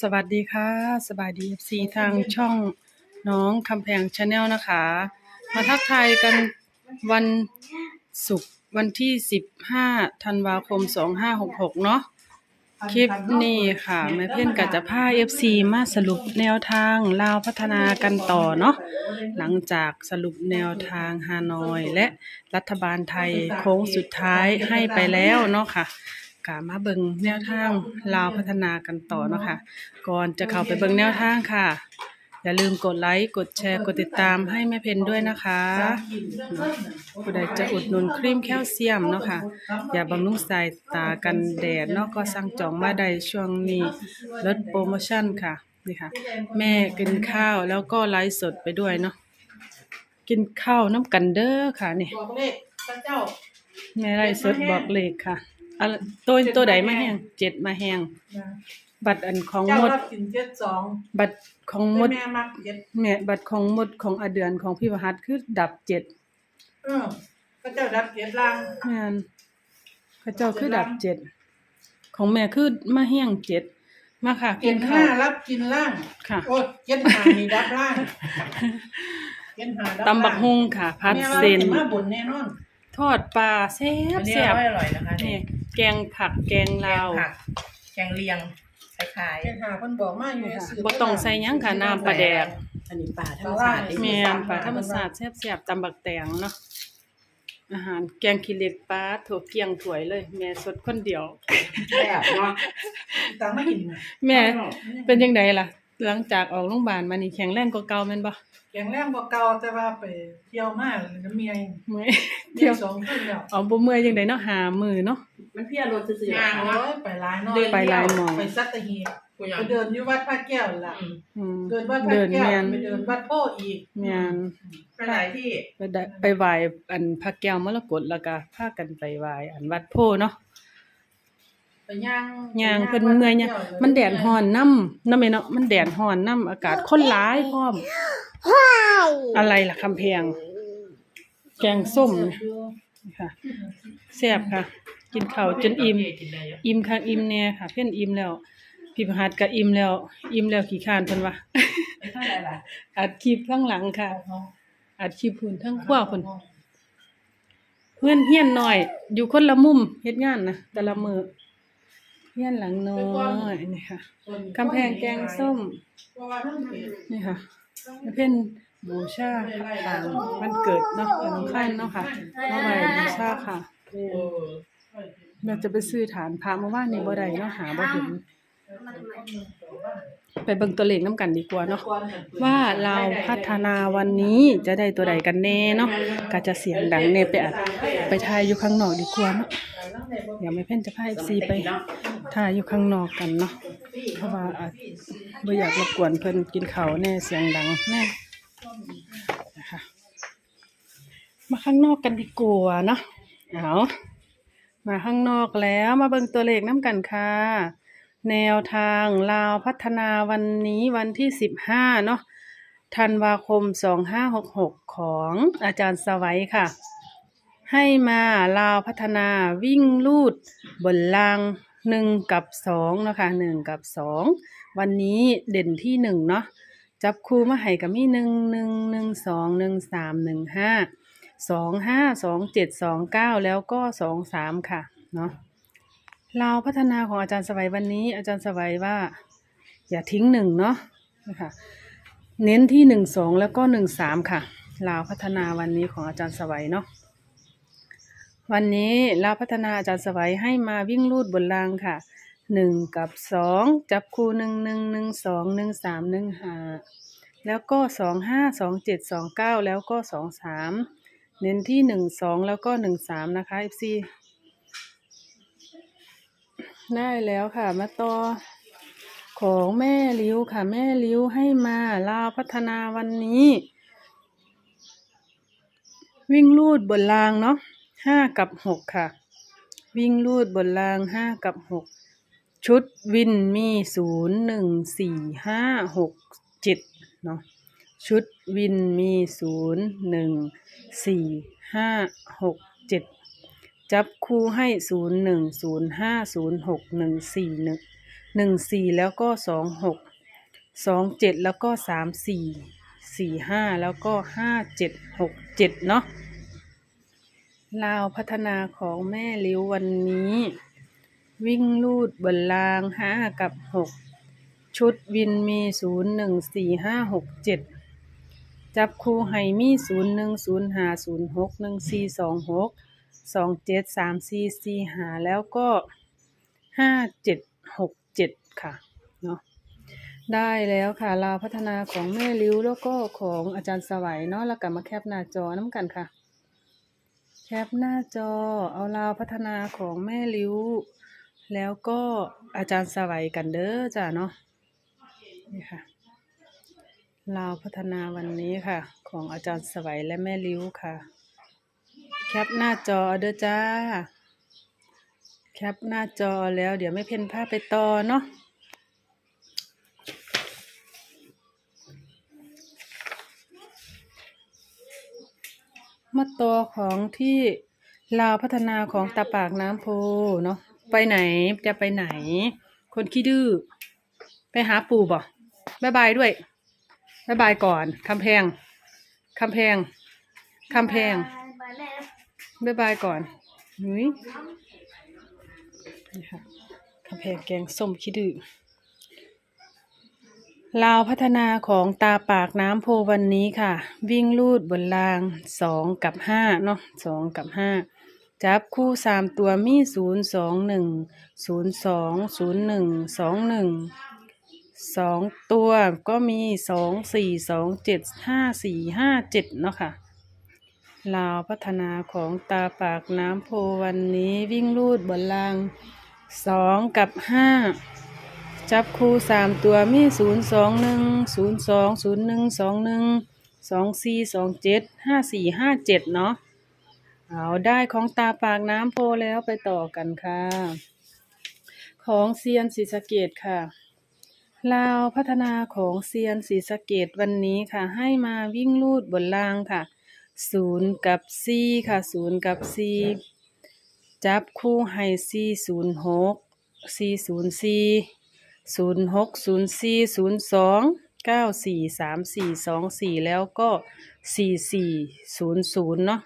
สวัสดีค่ะสบายดีซีทางช่องน้องคำแพงชาแนลนะคะ มาทักทายกันวันศุกร์วันที่15ธันวาคม2566เนาะคลิปนี้ค่ะแม่เพ่นกับจะพา FC มาสรุปแนวทางลาวพัฒนากันต่อเนาะหลังจากสรุปแนวทางฮานอย และรัฐบาลไทยโค้งสุดท้ายให้ไปแล้วเนาะค่ะ กามาเบิงแนวทางลาวพัฒนากันต่อเนาะค่ะ ก่อนจะเข้าไปเบิ่งแนวทางค่ะ อย่าลืมกดไลค์ กดแชร์ กดติดตามให้แม่เพนด้วยนะคะผู้ใดจะอุดหนุนครีมแคลเซียมเนาะค่ะ อย่าบำรุงสายตากันแดดเนาะก็สั่งจองมาได้ช่วงนี้ลดโปรโมชั่นค่ะ นี่ค่ะ แม่กินข้าวแล้วก็ไลฟ์สดไปด้วยเนาะ กินข้าวน้ำกันเด้อค่ะนี่ บอกเลขพระเจ้า แม่ไลฟ์สดบอกเลขค่ะ อะตัวตัวใดมาแห้งเจ็ดมาแห้งบัตรอันของเจ้ามด รับกินเจ็ดสองบัตรของมดแม่มักเจ็ดแม่บัตรของมดของอเดือนของพี่ประหัตคือดับเจ็ดเออพระเจ้ารับเจ็ดล่าง แม่นเขาเจ้าคือดับเจ็ดของแม่คือมาแห้งเจ็ดมาค่ะเจ็กิดนห้าข้าวรับกินล่าง ค่ะโอ้เจ็ดห้านี่รับล่างเจ็ดห้ารับตำบักฮุงค่ะ พัดแม่ว่าเส้นสิมาบุญแน่นอน ทอดปลาแซ่บอันนี้แซ่บไม่อร่อยนะคะนี่นี่แกงผักแกงแกลางวผักแกงเลียงคล้ายเจ็ดห้าเพิ่นบอกมาอยู่นี่ค่ะซื้บ่ต้องใส่หยังค่ะน้ำปลาแดกๆอันนี้ปลาธรรมชาติแม่นปลาธรรมชาติแซ่บๆตำบักแตงเนาะอาหารแกงขี้เหล็กปลาถั่วเกียงถ้วยเลย แม่สดคนเดียวแซ่บเนาะตังไม่กินน่ะแม่เป็นจังไดล่ะ หลังจากออกโรงพยาบาลมานี่แข็งแรงกว่าเก่าแม่นบ่ แกงแรงบ่เก่าแต่ว่าไปเที่ยวมาแล้วเมียเมื่อยเที่เที่ยยววสองคืนแล้วเอาบ่เมื่อยจังไดเนาะหามือเนาะ มันเพี้ยรสซื่อๆงานเนาะเนาะไปหลายเนาะไปหลายหม้อไปสัตหีบกูยัไปงเดินอยู่วัดพระแก้วล่ะ อืมอืมเดินวัดพระเดินแก้วแม่นไปเดินวัดโพอีกแม่นไปหลายที่ ไปได้ไปไหว้อันพระแก้วมรกตแล้วก็พากันไปไหว้อันวัดโพเนาะ ไปย่างย่างเพิ่นเมื่อยเนี่ยมันแดดร้อนนำนำแม่เนาะมันแดดร้อนนำอากาศคนหลายพร้อม อะไรล่ะคำแพง แกงส้มนี่ค่ะแซ่บค่ะ กินข้าวจนอิ่มกินได้เยอะอิ่มคักอิ่มแน่ค่ะ เพิ่นอิ่มแล้วพี่ประหัดก็อิ่มแล้ว อิ่มแล้วขี้คร้านเพิ่นว่าไม่เท่าไหร่ล่ะอัดคลิปข้างหลังค่ะอัดคลิปพุ่นทั้งครัวพุ่นเพื่อนเฮียนหน่อย อยู่คนละมุมเฮ็ดงานนะแต่ละมือ เฮียนหลังน้อยนี่ค่ะกำแพงแกงส้มเพราะว่าทั้งเพจนี่ค่ะเพิ่นบูชาทางวันเกิดเนาะวันอังคารเนาะค่ะมาไหว้บูชาค่ะเออแม่จะไปซื้อฐานพระเมื่อวานนี้บ่ได้เนาะหาบ่เห็นไปเบิ่งตัวเลขน้ำกันดีกว่าเนาะว่าเราพัฒนาวันนี้จะได้ตัวใดกันแน่เนาะก็จะเสียงดังแน่ไปอัดไปถ่ายอยู่ข้างนอกดีกว่าเนาะเดี๋ยวแม่เพ่นจะพา FC ไป ถ่ายอยู่ข้างนอกกันเนาะเพราะว่าอาจบ่อยากรบกวนเพิ่นกินข้าวแน่เสียงดังแน่นะคะมาข้างนอกกันดีกว่าเนาะเอามาข้างนอกแล้วมาเบิ่งตัวเลขน้ำกันค่ะ แนวทางลาวพัฒนาวันนี้วันที่สิบห้าเนาะธันวาคมสองห้าหกหกของอาจารย์สวัยค่ะ ให้มาลาวพัฒนาวิ่งลูดบนราง หนึ่งกับสองเนาะคะหนึ่งกับสองวันนี้เด่นที่หนึ่งเนาะจับคู่มาให้กับมีหนึ่งหนึ่งหนึ่งสองหนึ่งสามหนึ่งห้าสองห้าสองเจ็ดสองเก้าแล้วก็สองสามค่ะเนาะเราวพัฒนาของอาจารย์สวัยวันนี้ อาจารย์สวัยว่า อย่าทิ้งหนึ่งเนาะนะคะเน้นที่หนึ่งสองแล้วก็หนึ่งสามค่ะลาวพัฒนาวันนี้ของอาจารย์สวัยเนาะ วันนี้ลาพัฒนาอาจารย์สวัยให้มาวิ่งลูดบนรางค่ะหนึ่งกับสองจับคู่หนึ่งหนึ่งหนึ่งสองหนึ่งสามหนึ่งห้าแล้วก็สองห้าสองเจ็ดสองเก้าแล้วก็สองสามเน้นที่หนึ่งสองแล้วก็หนึ่งสามนะคะ FC ได้แล้วค่ะมาต่อของแม่ลิ้วค่ะ แม่ลิ้วให้มาลาวพัฒนาวันนี้ วิ่งลูดบนรางเนาะ ห้ากับหกค่ะ วิ่งลูดบนรางห้ากับหกชุดวินมีศูนย์หนึ่งสี่ห้าหกเจ็ดเนาะชุดวินมีศูนย์หนึ่งสี่ห้าหกเจ็ดจับคู่ให้ศูนย์หนึ่งศูนย์ห้าศูนย์หกหนึ่งสี่หนึ่งหนึ่งสี่แล้วก็สองหกสองเจ็ดแล้วก็สามสี่สี่ห้าแล้วก็ห้าเจ็ดหกเจ็ดเนาะ ลาวพัฒนาของแม่ลิ้ววันนี้ วิ่งลูดบนรางห้ากับหกชุดวินมีศูนย์หนึ่งสี่ห้าหกเจ็ดจับคู่ไฮมีศูนย์หนึ่งศูนย์หาศูนย์หกหนึ่งสี่สองหกสองเจ็ดสามสี่สี่หาแล้วก็ห้าเจ็ดหกเจ็ดค่ะเนาะได้แล้วค่ะลาวพัฒนาของแม่ลิ้วแล้วก็ของอาจารย์สวัยเนาะแล้วกลับมาแคปหน้าจอน้ำกันค่ะ แคปหน้าจอเอาลาวพัฒนาของแม่ลิ้ว แล้วก็อาจารย์สวัยกันเด้อจ้ะเนาะนี่ค่ะลาวพัฒนาวันนี้ค่ะ ของอาจารย์สวัยและแม่ลิ้วค่ะ แคปหน้าจอเด้อจ้า แคปหน้าจอแล้วเดี๋ยวไม่เพ่นภาพไปต่อเนาะ มาตัวของที่ลาวพัฒนาของตาปากน้ำโพเนาะไปไหนจะไปไหน คนขี้ดื้อไปหาปู่บ่บายบายด้วยบายบายก่อนคำแพงคำแพงคำแพงบายบายก่อนนุ้ยนี่ค่ะคำแพงแกงส้มขี้ดื้อ ลาวพัฒนาของตาปากน้ำโพวันนี้ค่ะ วิ่งลูดบนรางสองกับห้าเนาะสองกับห้าจับคู่สามตัวมีศูนย์สองหนึ่งศูนย์สองศูนย์หนึ่งสองหนึ่งสองตัวก็มีสองสี่สองเจ็ดห้าสี่ห้าเจ็ดเนาะค่ะลาวพัฒนาของตาปากน้ำโพวันนี้วิ่งลูดบนรางสองกับห้า จับคู่สามตัวมีศูนย์สองหนึ่งศูนย์สองศูนย์หนึ่งสองหนึ่งสองสี่สองเจ็ดห้าสี่ห้าเจ็ดเนาะเอาได้ของตาปากน้ำโพแล้วไปต่อกันค่ะ ของเซียนศรีสะเกดค่ะลาวพัฒนาของเซียนศรีสะเกดวันนี้ค่ะ ให้มาวิ่งลูดบนรางค่ะศูนย์กับซีค่ะศูนย์กับซีจับคู่ให้ซีศูนย์หกซีศูนย์ซี ศูนย์หกศูนย์ซีศูนย์สองเก้าสี่สามสี่สองสี่แล้วก็สี่สี่ศูนย์ศูนย์เนาะ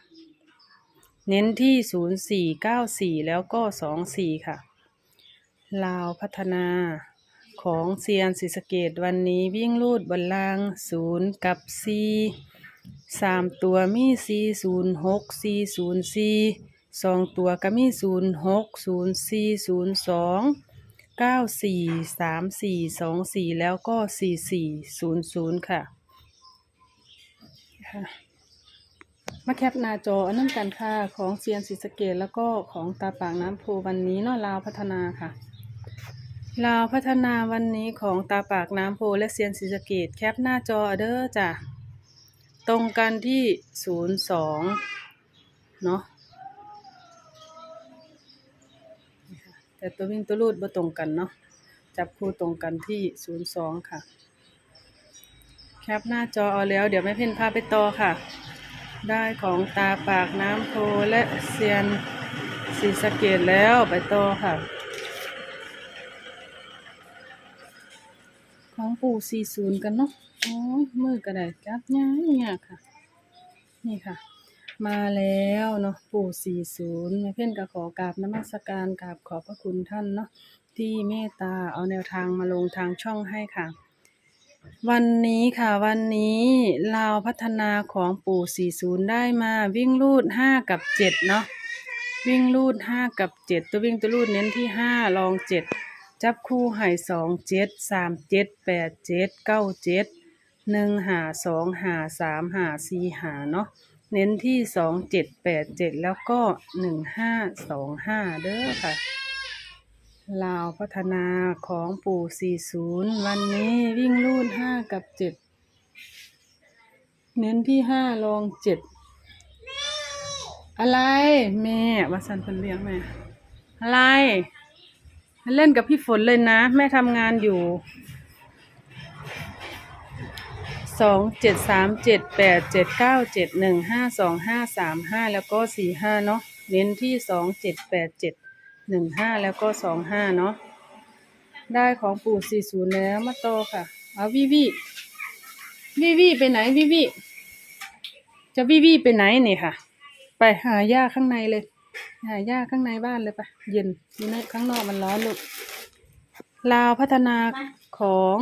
เน้นที่ศูนย์สี่เก้าสี่แล้วก็สองสี่ค่ะ ลาวพัฒนาของเซียนศรีสเกดวันนี้วิ่งลูดบนรางศูนย์กับซีสามตัวมีซีศูนย์หกซีศูนย์ซีสองตัวก็มีศูนย์หกศูนย์ซีศูนย์สอง เก้าสี่สามสี่สองสี่แล้วก็สี่สี่ศูนย์ศูนย์ค่ะ มาแคปหน้าจออันนั้นกันค่ะ ของเซียนศรีสะเกดแล้วก็ของตาปากน้ำโพวันนี้เนาะลาวพัฒนาค่ะลาวพัฒนาวันนี้ของตาปากน้ำโพและเซียนศรีสะเกดแคปหน้าจอเด้อจ้ะตรงกันที่ศูนย์สองเนาะ แต่ตัววิ่งตัวรูดบ่ตรงกันเนาะจับคู่ตรงกันที่ศูนย์สองค่ะ แคปหน้าจอเอาแล้ว เดี๋ยวไม่เพ่นพาไปต่อค่ะ ได้ของตาปากน้ำโพและเซียนสีสะเกตแล้วไปต่อค่ะ ของปู่สี่ศูนย์กันเนาะโอ้ยมือกระดาษจับง่ายง่ายค่ะ นี่ค่ะ มาแล้วเนาะปู่สี่ศูนย์แม่เพื่อนก็ขอกราบนมัสการกราบขอบพระคุณท่านเนาะที่เมตตาเอาแนวทางมาลงทางช่องให้ค่ะ วันนี้ค่ะวันนี้ลาพัฒนาของปู่40ได้มาวิ่งลูด5กับ7เนาะวิ่งลูด5กับ7ตัววิ่งตัวลูดเน้นที่5ลอง7จับคู่ให้2 7 3 7 8 7 9 7 1หา2หา3หา4หาเนาะ เน้นที่2 7 8 7แปดเจ็ดแล้วก็1 5 2 5เด้อค่ะ ลาวพัฒนาของปู่40วันนี้วิ่งลูด5กับ7เน้นที่5ลอง7อะไร แม่วาสันเพิ่นเลี้ยงแม่ อะไร เล่นกับพี่ฝนเลยนะ แม่ทำงานอยู่ สองเจ็ดสามเจ็ดแปดเจ็ดเก้าเจ็ดหนึ่งห้าสองห้าสามห้าแล้วก็สี่ห้าเนาะเน้นที่สองเจ็ดแปดเจ็ดหนึ่งห้าแล้วก็สองห้าเนาะได้ของปู่สี่ศูนย์แล้วมาโตค่ะเอาวิวิวิวิไปไหนวิวิจะวิวิไปไหนเนี่ยค่ะ ไปหาย่าข้างในเลย หาย่าข้างในบ้านเลยไปเย็นอยู่ในข้างนอกมันร้อนลูกลาวพัฒนาของ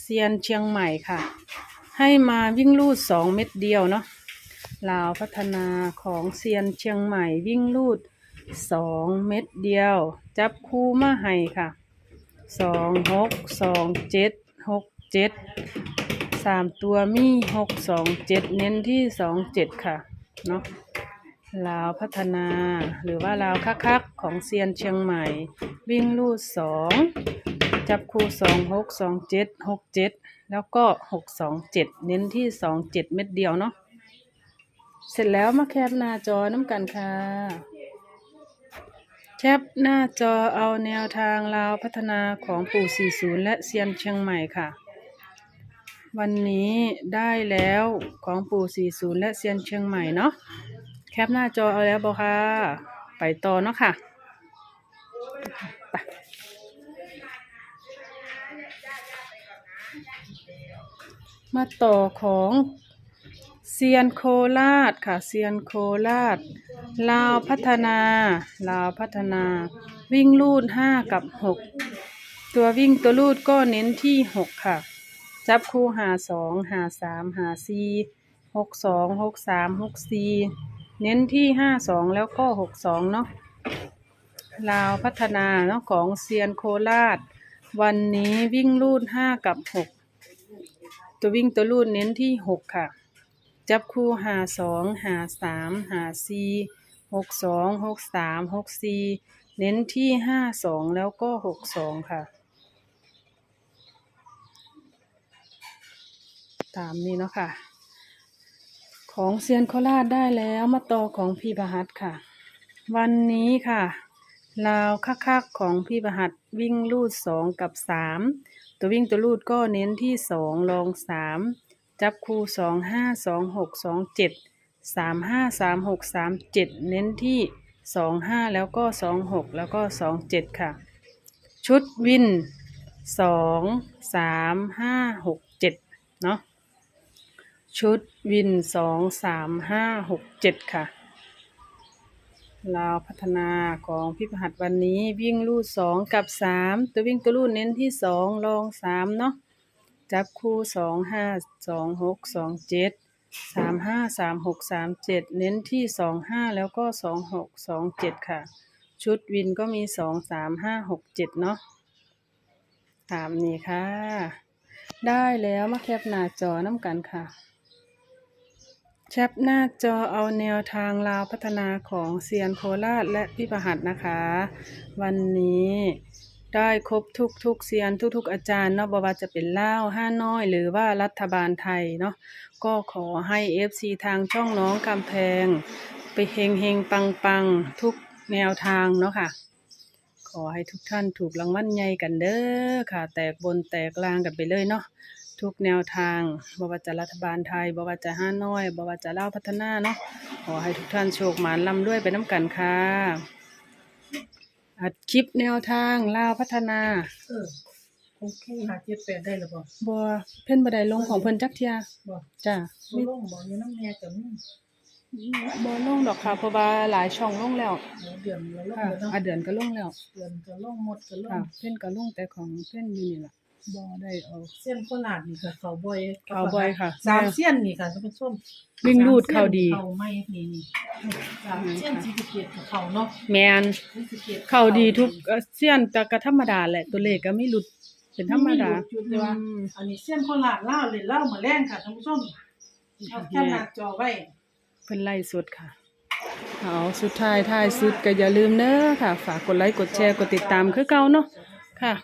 เซียนเชียงใหม่ค่ะ ให้มาวิ่งลูดสองเม็ดเดียวเนาะลาวพัฒนาของเซียนเชียงใหม่วิ่งลูดสองเม็ดเดียว จับคู่มาให้ค่ะสองหกสองเจ็ดหกเจ็ดสามตัวมีหกสองเจ็ดเน้นที่สองเจ็ดค่ะเนาะลาวพัฒนาหรือว่าลาวคักๆของเซียนเชียงใหม่ วิ่งลูดสอง จับคู่สองหกสองเจ็ดหกเจ็ดแล้วก็หกสองเจ็ดเน้นที่สองเจ็ดเม็ดเดียวเนาะเสร็จแล้วมาแคปหน้าจอน้ำกันค่ะ แคปหน้าจอเอาแนวทางลาวพัฒนาของปู่40 และเซียนเชียงใหม่ค่ะ วันนี้ได้แล้วของปู่40 และเซียนเชียงใหม่เนาะแคปหน้าจอเอาแล้วบอค่ะ ไปต่อเนาะค่ะ มาต่อของเซียนโคราชค่ะเซียนโคราชลาวพัฒนาลาวพัฒนา วิ่งลูดห้ากับหกตัววิ่งตัวลูดก็เน้นที่หกค่ะ จับคู่หาสองหาสามหาสี่หกสองหกสามหกสี่เน้นที่ห้าสองแล้วก็หกสองเนาะลาวพัฒนาเนาะของเซียนโคราช วันนี้วิ่งลูดห้ากับหกตัววิ่งตัวลูดเน้นที่หกค่ะ จับคู่หาสองหาสามหาสี่หกสองหกสามหกสี่เน้นที่ห้าสองแล้วก็หกสองค่ะ ตามนี้เนาะค่ะ ของเซียนโคราชได้แล้วมาต่อของพี่ประหัตค่ะ วันนี้ค่ะ ลาวคักๆของพี่ประหัตวิ่งลูดสองกับสามตัววิ่งตัวลูดก็เน้นที่สองลองสามจับคู่สองห้าสองหกสองเจ็ดสามห้าสามหกสามเจ็ดเน้นที่สองห้าแล้วก็สองหกแล้วก็สองเจ็ดค่ะ ชุดวินสองสามห้าหกเจ็ดเนาะชุดวินสองสามห้าหกเจ็ดค่ะ ลาวพัฒนาของพี่ประหัตวันนี้วิ่งลูดสองกับสามตัววิ่งตัวลูดเน้นที่สองลองสามเนาะจับคู่สองห้าสองหกสองเจ็ดสามห้าสามหกสามเจ็ดเน้นที่สองห้าแล้วก็สองหกสองเจ็ดค่ะ ชุดวินก็มีสองสามห้าหกเจ็ดเนาะตามนี้ค่ะ ได้แล้วมาแคปหน้าจอน้ำกันค่ะ แชปหน้าจอเอาแนวทางลาวพัฒนาของเซียนโคราชและพี่ประหัตนะคะ วันนี้ได้ครบทุกทุกๆเซียนทุกๆอาจารย์เนาะบ่ว่าจะเป็นล่าวห้าน้อย หรือว่ารัฐบาลไทยเนาะก็ขอให้ FC ทางช่องน้องกำแพง ไปเฮงเฮงปังปังทุกแนวทางเนาะค่ะ ขอให้ทุกท่านถูกรางวัลใหญ่กันเด้อค่ะ แตกบนแตกล่างกันไปเลยเนาะ ทุกแนวทางบว่าจะรัฐบาลไทยบว่าจะห้าน้อยบว่าจะเล่าวพัฒนาเนาะขอให้ทุกท่านโชคหมานร่ำด้วยไปน้ำกันค่ะอัดคลิปแนวทางลาวพัฒนาเออโอเคหาเจ็ดแปดได้หรือเปล่าบัวเพิ่นบ่ได้ลงของเพิ่นจักเทียบ่จ้ะบ่มีลงบ่อยู่น้ำแม่กับมึงบ่ลงดอกค่ะเพราะว่าหลายช่องลงแล้วเดี๋ยวเดือนละลงค่ะแล้วเนาะอะเดือนก็ลงแล้วเดือนก็ลงหมดก็ลค่ะงเพิ่นก็ลงแต่ของเพิ่นอยู่นี่ล่ะ บ่ได้เอาเส้นโคราชนี่ค่ะเขาบ่อยเขาบ่อยค่ะสามเส้นนี่ค่ะท่านผู้ชมวิ่งรูดเข้าดีเขาไม่นี่นี่สามเส้นสีสะเกตกับเขาเนาะแมนศรีสะกษเข้าดีทุกเอ่อเสี้ยนแต่ก็ธรรมดาแหละตัวเลขก็ไม่หลุดเป็นธรรมดาไหลุอยู่แต่ว่าอืมอันนี้เส้นโคราชเล่าวเลยเล่าวมาแรงค่ะท่านผู้ชมเอาแค่หน้าจอไว้เพิ่นไล่สดค่ะเอาสุดท้ายท้ายสุดก็อย่าลืมเด้อค่ะ ฝากกดไลค์กดแชร์กดติดตามคือเก่าเนาะค่ะ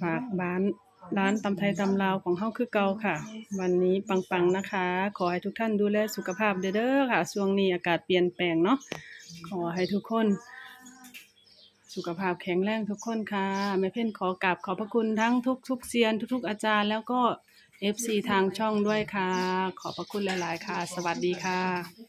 ฝากบ้านร้านตำไทยตำลาวของเฮาคือเก่าค่ะ วันนี้ปังๆนะคะ ขอให้ทุกท่านดูแลสุขภาพเด้อค่ะช่วงนี้อากาศเปลี่ยนแปลงเนาะขอให้ทุกคน สุขภาพแข็งแรงทุกคนค่ะแม่เพ่นขอกราบขอบพระคุณทั้งทุกทุกเซียนทุก ๆ อาจารย์ แล้วก็ FC ทางช่องด้วยค่ะ ขอบพระคุณหลาย ๆ ค่ะ สวัสดีค่ะ